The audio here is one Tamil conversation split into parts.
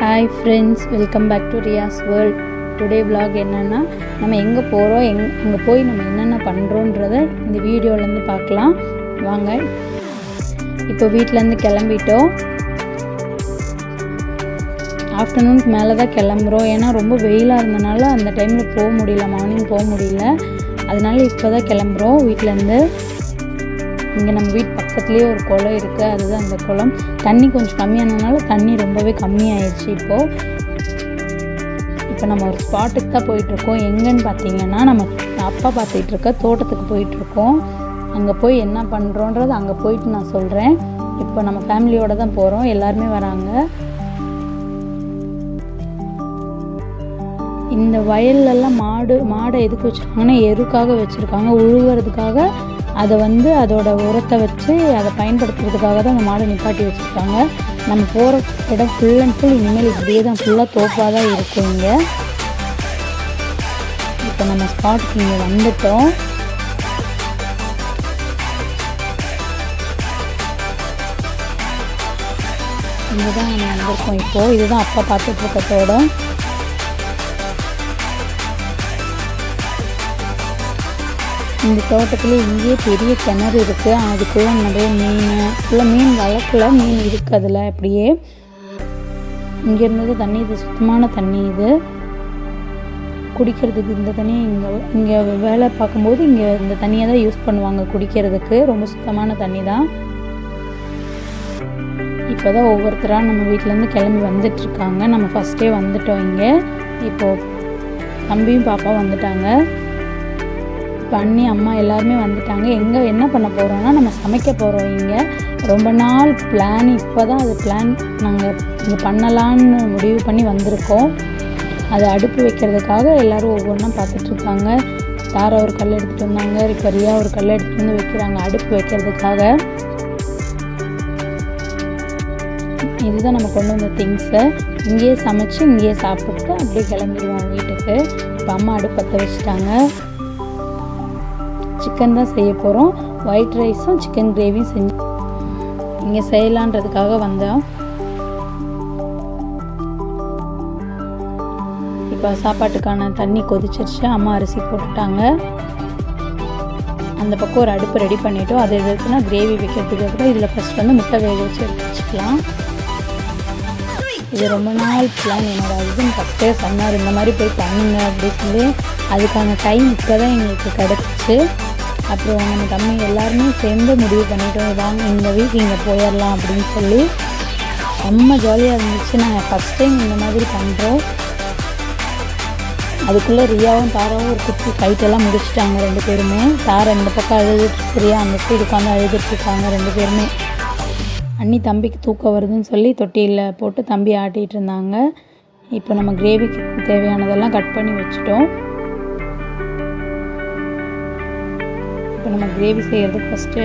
Hi friends welcome back to Riyaz world today vlog என்னென்னா நம்ம எங்கே போகிறோம் எங் அங்கே போய் நம்ம என்னென்ன பண்ணுறோன்றத இந்த வீடியோலேருந்து பார்க்கலாம். வாங்க. இப்போ வீட்டிலேருந்து கிளம்பிட்டோம். ஆஃப்டர்நூனுக்கு மேலே தான் கிளம்புறோம். ஏன்னா ரொம்ப வெயிலாக இருந்தனால அந்த டைமில் போக முடியல மார்னிங் போக முடியல. அதனால இப்போ தான் கிளம்புறோம் வீட்டிலேருந்து இங்கே நம்ம வீட்டு பக்கத்துலேயே ஒரு குளம் இருக்குது அதுதான் அந்த குளம். தண்ணி கொஞ்சம் கம்மியானதுனால தண்ணி ரொம்பவே கம்மியாயிடுச்சு இப்போது இப்போ நம்ம ஒரு ஸ்பாட்டுக்கு தான் போயிட்டுருக்கோம். எங்கேன்னு பார்த்தீங்கன்னா நம்ம அப்பா பார்த்துட்டு இருக்க தோட்டத்துக்கு போயிட்டுருக்கோம். அங்கே போய் என்ன பண்ணுறோன்றது அங்கே போயிட்டு நான் சொல்கிறேன் இப்போ நம்ம ஃபேமிலியோடு தான் போகிறோம் எல்லாருமே வராங்க. இந்த வயல்லலாம் மாடு மாடை எதுக்கு வச்சுருக்காங்கன்னா எருக்காக வச்சுருக்காங்க. உழுவுறதுக்காக அதை வந்து அதோட உரத்தை வச்சு அதை பயன்படுத்துறதுக்காக தான் அந்த மாடை நிப்பாட்டி வச்சுருக்காங்க. நம்ம போகிற இடம் ஃபுல் அண்ட் ஃபுல் இனிமேல் இப்படியே தான் ஃபுல்லாக தோப்பாக தான் இருக்கும் இங்கே. இப்போ நம்ம ஸ்பாட்டுக்கு இங்கே வந்துட்டோம். இங்கே தான் நம்ம வந்திருக்கோம் இப்போது இதுதான் அப்பா பார்த்துட்டு இருக்க இந்த தோட்டத்தில் இங்கேயே பெரிய கிணறு இருக்குது அதுக்குள்ளே நிறைய மீன் ஃபுல்லாக மீன் வளர்க்கல மீன் இருக்குது அதில். அப்படியே இங்கே இருந்தது தண்ணி. இது சுத்தமான தண்ணி இது. குடிக்கிறதுக்கு இந்த தண்ணியை இங்கே இங்கே வேலை பார்க்கும்போது இங்கே இந்த தண்ணியை தான் யூஸ் பண்ணுவாங்க குடிக்கிறதுக்கு. ரொம்ப சுத்தமான தண்ணி தான். இப்போ தான் ஒவ்வொருத்தராக நம்ம வீட்டிலேருந்து கிளம்பி வந்துட்டுருக்காங்க நம்ம ஃபஸ்ட்டே வந்துட்டோம் இங்கே. இப்போது தம்பியும் பாப்பாவும் வந்துட்டாங்க. பண்ணி அம்மா எல்லாருமே வந்துட்டாங்க. எங்கே என்ன பண்ண போகிறோம்னா நம்ம சமைக்க போகிறோம் இங்கே. ரொம்ப நாள் பிளான் இப்போ தான் அது பிளான் நாங்கள் இங்கே பண்ணலான்னு முடிவு பண்ணி வந்திருக்கோம். அது அடுப்பு வைக்கிறதுக்காக எல்லோரும் ஒவ்வொன்றா பார்த்துட்ருக்காங்க. தாரா ஒரு கல் எடுத்துகிட்டு வந்தாங்க இப்போ ரியா ஒரு கல் எடுத்துகிட்டு வந்து வைக்கிறாங்க அடுப்பு வைக்கிறதுக்காக. இதுதான் நம்ம கொண்டு வந்த திங்ஸை இங்கேயே சமைச்சு இங்கேயே சாப்பிட்டு அப்படியே கிளம்பிடுவோம் வீட்டுக்கு. இப்போ அம்மா அடுப்பு பற்ற வச்சுட்டாங்க. சிக்கன் தான் செய்ய போகிறோம் ஒயிட் ரைஸும் சிக்கன் கிரேவியும் செஞ்சு இங்கே செய்யலான்றதுக்காக வந்தோம். இப்போ சாப்பாட்டுக்கான தண்ணி கொதிச்சிருச்சு. அம்மா அரிசி போட்டுட்டாங்க. அந்த பக்கம் ஒரு அடுப்பு ரெடி பண்ணிவிட்டோம் அது எதுக்குன்னா கிரேவி வைக்கிறதுக்கு அப்புறம் இதில் ஃபஸ்ட் வந்து முட்டை வேக வச்சு வச்சுக்கலாம். இது ரொம்ப நாள் பிளான் என்னோட ஹஸ்பண்ட் ஃபஸ்ட்டே சொன்னார் இந்த மாதிரி போய் பண்ணுங்க அப்படின்னு சொல்லி அதுக்கான டைம் இப்போ தான் எங்களுக்கு கிடச்சிச்சு. அப்புறம் நம்ம தம்பி எல்லாருமே சேர்ந்து முடிவு பண்ணிட்டோம். வாங்க இந்த வீக் இங்கே போயிடலாம் அப்படின்னு சொல்லி செம்ம ஜாலியாக இருந்துச்சு. நாங்கள் ஃபஸ்ட் டைம் இந்த மாதிரி பண்ணுறோம் அதுக்குள்ளே ரியாவும் தாராவும் ஒரு குட்டி ஃபைட்டெல்லாம் முடிச்சுட்டாங்க ரெண்டு பேருமே. தாரா இந்த பக்கம் அழுதுட்டு ரியா அந்த சைடு உட்காந்து அழுதுட்டுருக்காங்க ரெண்டு பேருமே. அண்ணி தம்பிக்கு தூக்கம் வருதுன்னு சொல்லி தொட்டியில் போட்டு தம்பி ஆட்டிகிட்டு இருந்தாங்க. இப்போ நம்ம கிரேவிக்கு தேவையானதெல்லாம் கட் பண்ணி வச்சுட்டோம். இப்போ நம்ம கிரேவி செய்கிறதுக்கு ஃபஸ்ட்டு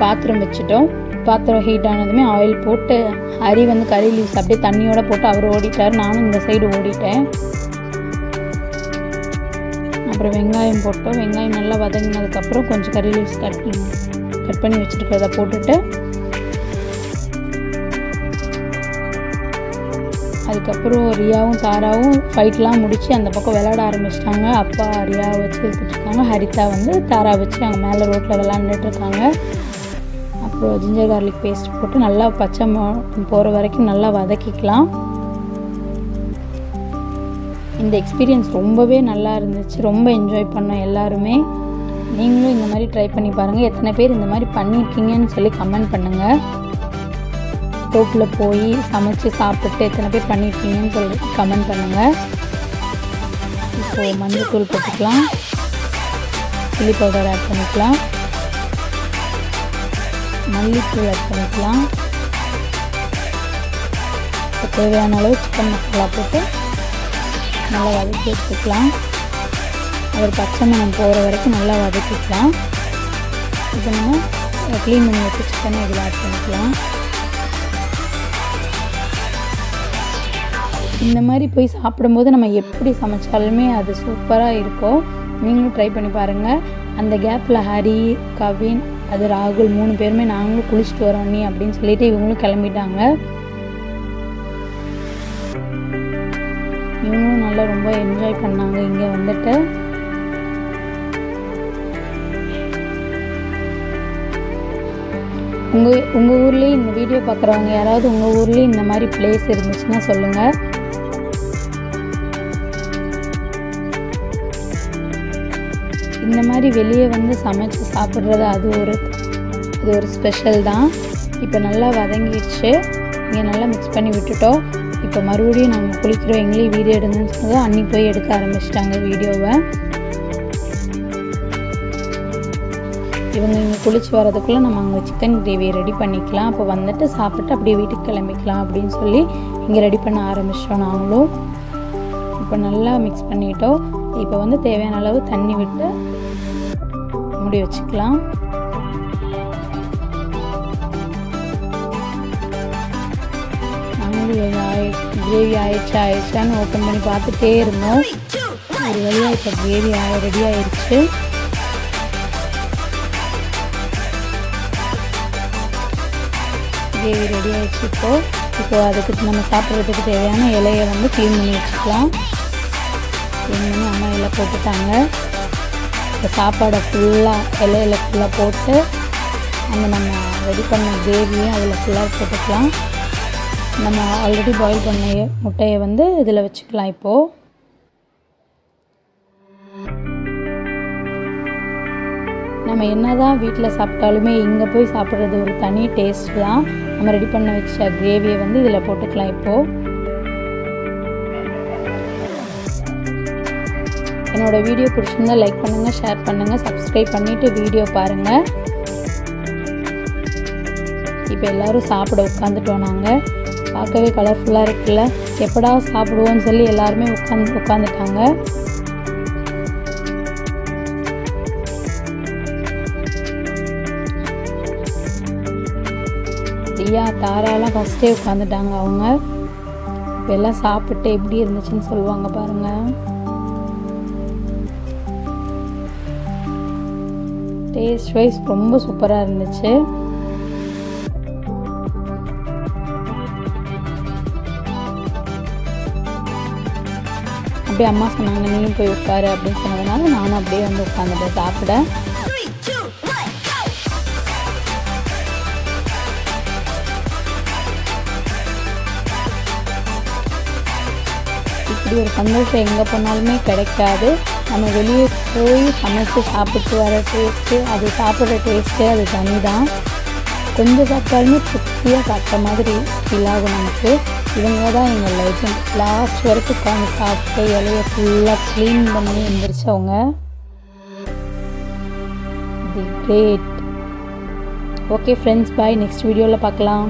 பாத்திரம் வச்சுட்டோம். பாத்திரம் ஹீட் ஆனதுமே ஆயில் போட்டு அரி வந்து கறி லீவ்ஸ் அப்படியே தண்ணியோடு போட்டு அவர் ஓடிட்டார். நானும் இந்த சைடு ஓடிட்டேன். அப்புறம் வெங்காயம் போட்டோம். வெங்காயம் நல்லா வதங்கினதுக்கப்புறம் கொஞ்சம் கறி லீவ்ஸ் கட் கட் பண்ணி வச்சுருக்கிறத போட்டுட்டு அதுக்கப்புறம் ரியாவும் தாராவும் ஃபைட்லாம் முடித்து அந்த பக்கம் விளையாட ஆரம்பிச்சிட்டாங்க. அப்பா ரியாவை வச்சு இழுத்துட்ருக்காங்க. ஹரிதா வந்து தாரா வச்சு அங்கே மேலே ரோட்டில் விளாண்டுட்டுருக்காங்க அப்புறம் ஜிஞ்சர் கார்லிக் பேஸ்ட் போட்டு நல்லா பச்சை போகிற வரைக்கும் நல்லா வதக்கிக்கலாம். இந்த எக்ஸ்பீரியன்ஸ் ரொம்பவே நல்லா இருந்துச்சு. ரொம்ப என்ஜாய் பண்ணோம் எல்லாருமே. நீங்களும் இந்த மாதிரி ட்ரை பண்ணி பாருங்கள் எத்தனை பேர் இந்த மாதிரி பண்ணியிருக்கீங்கன்னு சொல்லி கமெண்ட் பண்ணுங்கள் யூடியூப்பில் போய் சமைச்சு சாப்பிட்டு எத்தனை பேர் பண்ணியிருக்கீங்கன்னு சொல்லி கமெண்ட் பண்ணுங்கள் இப்போது மஞ்சத்தூள் போட்டுக்கலாம். சில்லி பவுடர் ஆட் பண்ணிக்கலாம். மல்லித்தூள் ஆட் பண்ணிக்கலாம். தேவையான அளவு சிக்கன் மசாலா போட்டு நல்லா வதக்கி எடுத்துக்கலாம் ஒரு பச்சை மணம் போகிற வரைக்கும் நல்லா வதக்கிக்கலாம். இப்போ நம்ம க்ளீன் பண்ணி வச்சு சிக்கனை இதில் ஆட் பண்ணிக்கலாம். இந்த மாதிரி போய் சாப்பிடும்போது நம்ம எப்படி சமைச்சாலுமே அது சூப்பராக இருக்கும். நீங்களும் ட்ரை பண்ணி பாருங்கள் அந்த கேப்பில் ஹரி கவின் அது ராகுல் மூணு பேருமே நாங்களும் குளிச்சுட்டு வரோம் நீ அப்படின்னு சொல்லிட்டு இவங்களும் கிளம்பிட்டாங்க. இவங்களும் நல்லா ரொம்ப என்ஜாய் பண்ணாங்க இங்கே வந்துட்டு. உங்கள் உங்கள் ஊர்லேயே இந்த வீடியோ பார்க்குறவங்க யாராவது உங்கள் ஊர்லேயும் இந்த மாதிரி பிளேஸ் இருந்துச்சுன்னா சொல்லுங்கள் இந்த மாதிரி வெளியே வந்து சமைச்சு சாப்பிட்றது அது ஒரு அது ஒரு ஸ்பெஷல் தான். இப்போ நல்லா வதங்கிடுச்சு. இங்கே நல்லா மிக்ஸ் பண்ணி விட்டுட்டோம். இப்போ மறுபடியும் நாங்கள் குளிக்கிறோம். எங்களையும் வீடியோ எடுங்கன்னு சொன்னது அன்றைக்கி போய் எடுக்க ஆரம்பிச்சிட்டாங்க வீடியோவை. இவங்க இங்கே குளிச்சு வரதுக்குள்ளே நம்ம அங்கே சிக்கன் கிரேவியை ரெடி பண்ணிக்கலாம். அப்போ வந்துட்டு சாப்பிட்டு அப்படியே வீட்டுக்கு கிளம்பிக்கலாம் அப்படின்னு சொல்லி இங்கே ரெடி பண்ண ஆரம்பிச்சிட்டோம் நாங்களும். இப்போ நல்லா மிக்ஸ் பண்ணிட்டோம். இப்போ வந்து தேவையான அளவு தண்ணி விட்டு மூடி வச்சுக்கலாம். கிரேவி ஆயிடுச்சா ஆயிடுச்சான்னு ஓப்பன் பண்ணி பார்த்துட்டே இருந்தோம். ஒரு வழியாக இப்போ கிரேவி ரெடி ஆயிடுச்சு. கிரேவி ரெடி ஆயிடுச்சு இப்போது இப்போ அதுக்கு நம்ம சாப்பிட்றதுக்கு தேவையான இலையை வந்து க்ளீன் பண்ணி வச்சுக்கலாம். எண்ணெயும் ஆனால் அம்மா இலை போட்டுட்டாங்க. இந்த சாப்பாடை ஃபுல்லாக இலையில ஃபுல்லாக போட்டு அந்த நம்ம ரெடி பண்ண கிரேவியும் அதில் ஃபுல்லாக போட்டுக்கலாம். நம்ம ஆல்ரெடி பாயில் பண்ண முட்டையை வந்து இதில் வச்சுக்கலாம் இப்போது நம்ம என்ன தான் வீட்டில் சாப்பிட்டாலுமே இங்கே போய் சாப்பிட்றது ஒரு தனி டேஸ்ட் தான். நம்ம ரெடி பண்ண வச்ச கிரேவியை வந்து இதில் போட்டுக்கலாம் இப்போது என்னோட வீடியோ பிடிச்சிருந்தா லைக் பண்ணுங்கள் ஷேர் பண்ணுங்கள் சப்ஸ்கிரைப் பண்ணிவிட்டு வீடியோ பாருங்கள் இப்போ எல்லோரும் சாப்பிட உட்காந்துட்டோம் நாங்கள் பார்க்கவே கலர்ஃபுல்லாக இருக்குல்ல? எப்படா சாப்பிடுவோன்னு சொல்லி எல்லாருமே உட்காந்து உட்காந்துட்டாங்க ரியா தாராலாம் ஃபஸ்ட்டே உட்காந்துட்டாங்க அவங்க. இப்போ எல்லாம் சாப்பிட்டு எப்படி இருந்துச்சுன்னு சொல்லுவாங்க பாருங்கள் டேஸ்ட் வைஸ் ரொம்ப சூப்பராக இருந்துச்சு. அப்படியே அம்மா சொன்னாங்க நீயும் போய் உட்காரு அப்படின்னு சொன்னதுனால நானும் அப்படியே வந்து உட்காந்துட்டேன் சாப்பிட இப்படி ஒரு சந்தோஷம் எங்கே போனாலுமே கிடைக்காது. நம்ம வெளியே போய் சமைச்சு சாப்பிட்டு வர டேஸ்ட்டு அது சாப்பிட்ற டேஸ்ட்டே அது தனி தான். கொஞ்சம் சாப்பிட்டாலுமே திருப்தியாக சாப்பிட்ட மாதிரி ஃபீல் ஆகும் நமக்கு. இவங்க தான் எங்கள் லெஜண்ட் லாஸ்ட் வரைக்கும் உட்காந்து சாப்பிட்டு இலைய ஃபுல்லாக க்ளீன் பண்ணி எழுந்திரிச்சவங்க the great okay friends bye next வீடியோவில் பார்க்கலாம்.